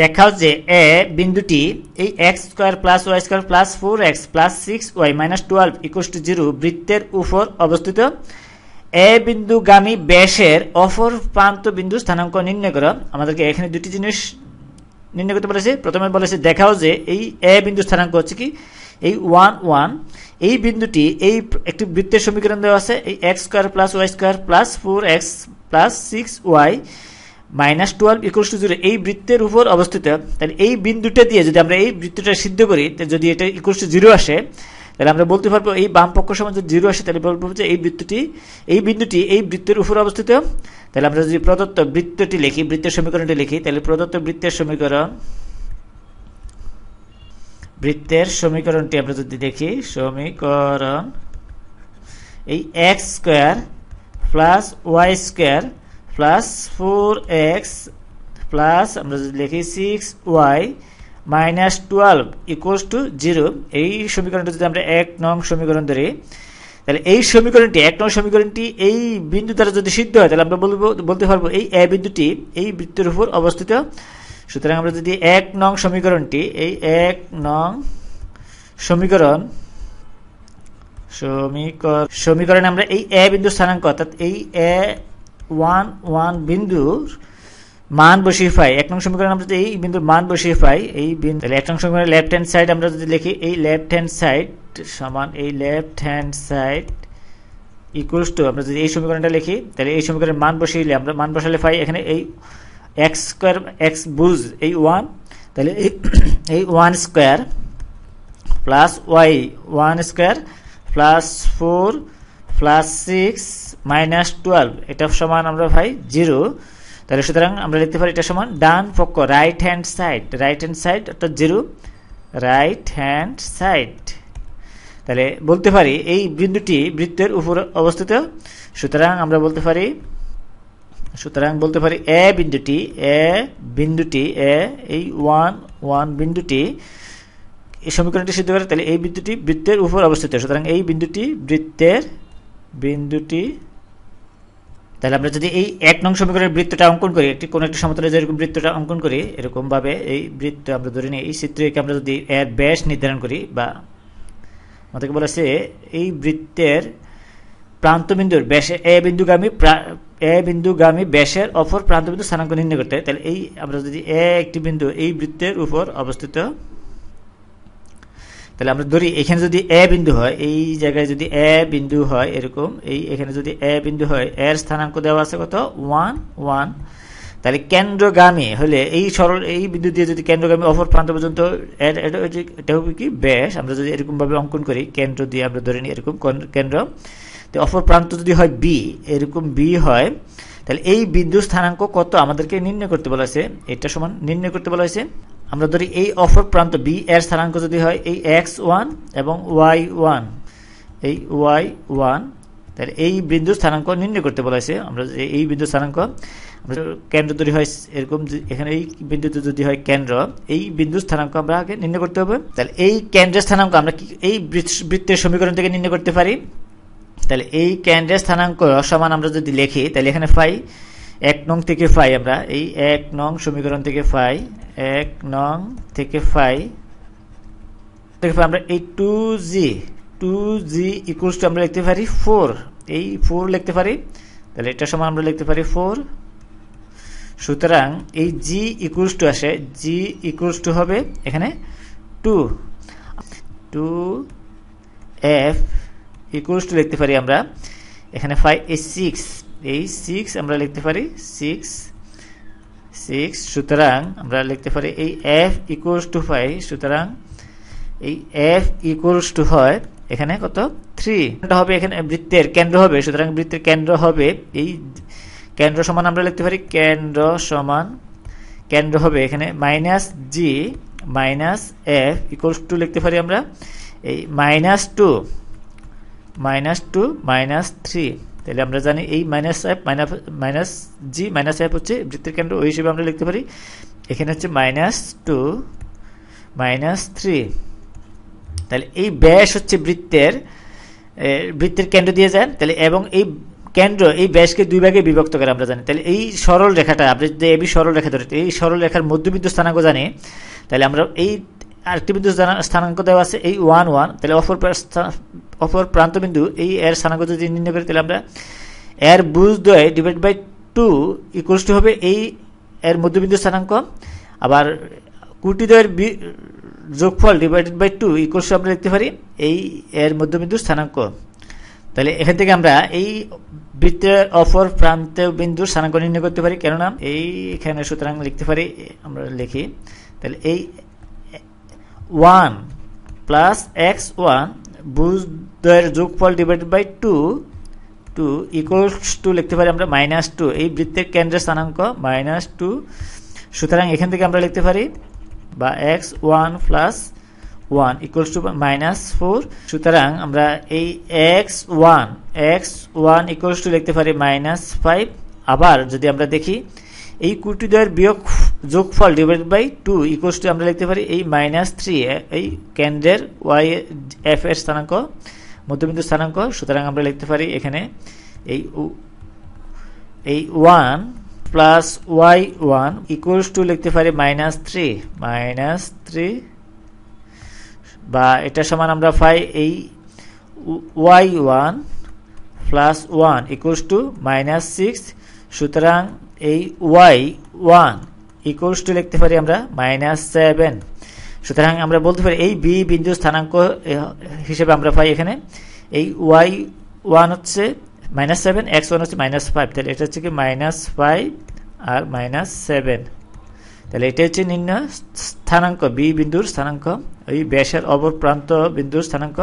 দেখাও যে এ বিন্দুটি এই x square plus y square plus four x plus six y minus twelve equals to zero বৃত্তের উপর অবস্থিত। এ বিন্দুগামী ব্যাসের অপর প্রান্ত বিন্দু স্থানাঙ্ক নির্ণয় করো। আমাদেরকে এখানে দুটি জিনিস নির্ণয় করতে বলেছে। প্রথমে বলেছে, দেখাও যে এই এ বিন্দু স্থানাঙ্ক হচ্ছে কি? এই ওয়ান ওয়ান, এই বিন্দুটি এই একটি বৃত্তের সমীকরণ দেওয়া আছে। এই x square plus y square plus four x plus six y minus twelve equal to zero এই বৃত্তের উপর অবস্থিত, তাহলে এই বিন্দুটা দিয়ে যদি আমরা এই বৃত্তটা সিদ্ধ করি যদি এটা ইকুয়াল টু জিরো আসে, তাহলে আমরা বলতে পারব এই বাম পক্ষ সময় যদি জিরো আসে, তাহলে বলব যে এই বৃত্তটি, এই বিন্দুটি এই বৃত্তের উপর অবস্থিত। তাহলে আমরা যদি প্রদত্ত বৃত্তটি লিখি, বৃত্তের সমীকরণটি লিখি, তাহলে প্রদত্ত বৃত্তের সমীকরণ, বৃত্তের সমীকরণটি আমরা যদি দেখি, সমীকরণ, এই x square plus y square plus four x plus আমরা যদি লিখি six y minus twelve equals to zero এই সমীকরণটা যদি আমরা এক নং সমীকরণ ধরি, তাহলে এই সমীকরণটি, এক নং সমীকরণটি এই বিন্দু দ্বারা যদি সিদ্ধ হয়, তাহলে আমরা বলব, বলতে পারব এই এ বিন্দুটি এই বৃত্তের উপর অবস্থিত। সুতরাং আমরা যদি এক নং সমীকরণটি, এই এক নং সমীকরণ সমীকরণ সমীকরণে আমরা এই এ বিন্দু স্থানাঙ্ক, অর্থাৎ এই এ ওয়ান ওয়ান বিন্দুর মান বসিয়ে পাই। এক নং সমীকরণ আমরা যদি এই বিন্দুর মান বসিয়ে পাই, এই বিন্দু এক নং সমীকরণের লেফট হ্যান্ড সাইড আমরা যদি লিখি, এই লেফট হ্যান্ড সাইড সমান এই left hand side equals to আমরা যদি এই সমীকরণটা লিখি, তাহলে এই সমীকরণের মান বসিয়ে আমরা মান বসালে পাই এখানে এই এক্স স্কোয়ার এক্স বুঝ এই ওয়ান তাহলে এই one square plus y one square plus four plus six minus twelve এটা সমান আমরা ভাই জিরো তাহলে সুতরাং আমরা লিখতে পারি এটা সমান ডান পক্ষ right hand side right hand side অর্থাৎ জিরো রাইট হ্যান্ড সাইড তাহলে বলতে পারি এই বিন্দুটি বৃত্তের উপর অবস্থিত। সুতরাং আমরা বলতে পারি, সুতরাং বলতে পারি এ বিন্দুটি এ বিন্দুটি, এ, এই ওয়ান ওয়ান বিন্দুটি। এই সমীকরণটি সিদ্ধ করে তাহলে এই বিন্দুটি বৃত্তের উপর অবস্থিত। সুতরাং এই বিন্দুটি বৃত্তের বিন্দুটি তাহলে আমরা যদি এই এক নং সমীকরণের বৃত্তটা অঙ্কন করি, একটি কোন একটি সমতলে যেরকম বৃত্তটা অঙ্কন করি এরকম ভাবে এই বৃত্ত আমরা ধরে নিই, এই চিত্রকে আমরা যদি এর ব্যাস নির্ধারণ করি বা আমাদেরকে বলেছে এই বৃত্তের প্রান্তবিন্দুর ব্যাসে এ বিন্দুগামী এ বিন্দুগামী ব্যাসের অপর প্রান্তবিন্দু স্থানাঙ্ক নির্ণয় করতে তাহলে এই আমরা যদি এ একটি বিন্দু এই বৃত্তের উপর অবস্থিত তাহলে আমরা ধরি, এখানে যদি এ বিন্দু হয়, এই জায়গায় যদি এ বিন্দু হয় এরকম, এই এখানে যদি এ বিন্দু হয়, এর স্থানাঙ্ক দেওয়া আছে কত? One one. তাহলে কেন্দ্রগামী হলে এই সরল, এই বিন্দু দিয়ে যদি কেন্দ্রগামী অপর প্রান্ত পর্যন্ত এটা হবে কি? ব্যাস, আমরা যদি এরকমভাবে অঙ্কন করি, কেন্দ্র দিয়ে আমরা ধরে নিই এরকম কেন্দ্র। তো অপর প্রান্ত যদি হয় বি এরকম বি হয়, তাহলে এই বিন্দু স্থানাঙ্ক কত? আমাদেরকে নির্ণয় করতে বলা হয়েছে, এটা সমান নির্ণয় করতে বলা হয়েছে আমরা ধরি এই অপর প্রান্ত বি এর স্থানাঙ্ক যদি হয় এই এক্স ওয়ান এবং ওয়াই ওয়ান এই ওয়াই ওয়ান তাহলে এই বিন্দু স্থানাঙ্ক নির্ণয় করতে বলা হয়েছে। আমরা এই বিন্দু স্থানাঙ্ক, আমরা কেন্দ্র তৈরি হয় এরকম এখানে এই বিন্দুতে যদি হয় কেন্দ্র, এই বিন্দু স্থানাঙ্ক আমরা আগে নির্ণয় করতে হবে। তাহলে এই কেন্দ্রের স্থানাঙ্ক আমরা কি, এই বৃত্তের সমীকরণ থেকে নির্ণয় করতে পারি। তাহলে এই কেন্দ্রের স্থানাঙ্ক সমান আমরা যদি লিখি, তাহলে এখানে পাই এক নং থেকে ফাই আমরা, এই এক নং সমীকরণ থেকে ফাই, এক নং থেকে ফাই, থেকে আমরা এই two g two g equals to আমরা লিখতে পারি ফোর, এই ফোর লিখতে পারি, তাহলে এটা সমান আমরা লিখতে পারি ফোর, সুতরাং এই জি ইকুয়ালস টু আসে জি ইকুয়ালস টু হবে এখানে two two f equals to লিখতে পারি আমরা, এখানে ফাইভ এই সিক্স এই সিক্স আমরা লিখতে পারি সিক্স সিক্স সুতরাং আমরা লিখতে পারি এই এফ ইকুয়ালস টু ফাইভ সুতরাং এই এফ ইকুয়ালস টু হয় এখানে কত? থ্রি হবে এখানে বৃত্তের, কেন্দ্র হবে, সুতরাং বৃত্তের কেন্দ্র হবে এই কেন্দ্র সমান আমরা লিখতে পারি কেন্দ্র সমান, কেন্দ্র হবে এখানে minus g minus f equals to লিখতে পারি আমরা এই minus two minus two minus three তাহলে আমরা জানি এই minus f minus minus g minus f হচ্ছে বৃত্তের কেন্দ্র, ওই হিসেবে আমরা লিখতে পারি। এখানে হচ্ছে মাইনাস টু মাইনাস থ্রি তাহলে এই ব্যাস হচ্ছে বৃত্তের বৃত্তের কেন্দ্র দিয়ে যায় তাহলে এবং এই কেন্দ্র, এই ব্যাসকে দুই ভাগে বিভক্ত করে আমরা জানি। তাহলে এই সরল রেখাটা, আপনি যদি এবি সরল রেখা ধরে, এই সরল রেখার মধ্যবিন্দু স্থানাঙ্ক জানি, তাহলে আমরা এই আরেকটি বিন্দু স্থানাঙ্ক দেওয়া আছে, এই ওয়ান ওয়ান তাহলে অপর অপর প্রান্ত বিন্দু এই এর স্থানাঙ্ক যদি নির্ণয় করি তাহলে আমরা এর বুঝ দয় divide by two equals to হবে এই এর মধ্যবিন্দু স্থানাঙ্ক। আবার কুটিদ্বয়ের যোগফল ডিভাইডেড বাই টু ইকুয়ালস আমরা লিখতে পারি এই এর মধ্যবিন্দু স্থানাঙ্ক। তাহলে এখান থেকে আমরা এই বৃত্তের অপর প্রান্ত বিন্দুর স্থানাঙ্ক নির্ণয় করতে পারি, কেননা এই এখানে সুতরাং লিখতে পারি, আমরা লিখি। তাহলে এই ওয়ান প্লাস এক্স ওয়ান বুঝদ্বয়ের যোগফল divided by two two equals to লিখতে পারি আমরা মাইনাস টু এই বৃত্তের কেন্দ্রের স্থানাঙ্ক মাইনাস টু সুতরাং এখান থেকে আমরা লিখতে পারি বা x one plus one equals to minus four সুতরাং আমরা এই x one x one equals to লিখতে পারি মাইনাস ফাইভ আবার যদি আমরা দেখি, এই কুটিদ্বয়ের বিয়োগ যোগফল divide by two equals to আমরা লিখতে পারি এই মাইনাস থ্রি এই কেন্দ্রের ওয়াই এফ এর স্থানাঙ্ক, মধ্যবিন্দু স্থানাঙ্ক, সুতরাং আমরা লিখতে পারি এখানে এই এই one plus y one equals to লিখতে পারি মাইনাস থ্রি মাইনাস থ্রি বা এটা সমান আমরা পাই এই y one plus one equals to minus six সুতরাং এই ওয়াই ওয়ান ইকুয়ালস টু লিখতে পারি আমরা মাইনাস সেভেন সুতরাং আমরা বলতে পারি এই বি বিন্দু স্থানাঙ্ক হিসেবে আমরা পাই এখানে। এই ওয়াই ওয়ান হচ্ছে মাইনাস সেভেন এক্স ওয়ান হচ্ছে মাইনাস ফাইভ তাহলে এটা হচ্ছে কি মাইনাস ফাইভ আর মাইনাস সেভেন তাহলে এটা হচ্ছে নির্ণয় স্থানাঙ্ক বি বিন্দুর স্থানাঙ্ক, ওই ব্যাসের অপর প্রান্ত বিন্দুর স্থানাঙ্ক।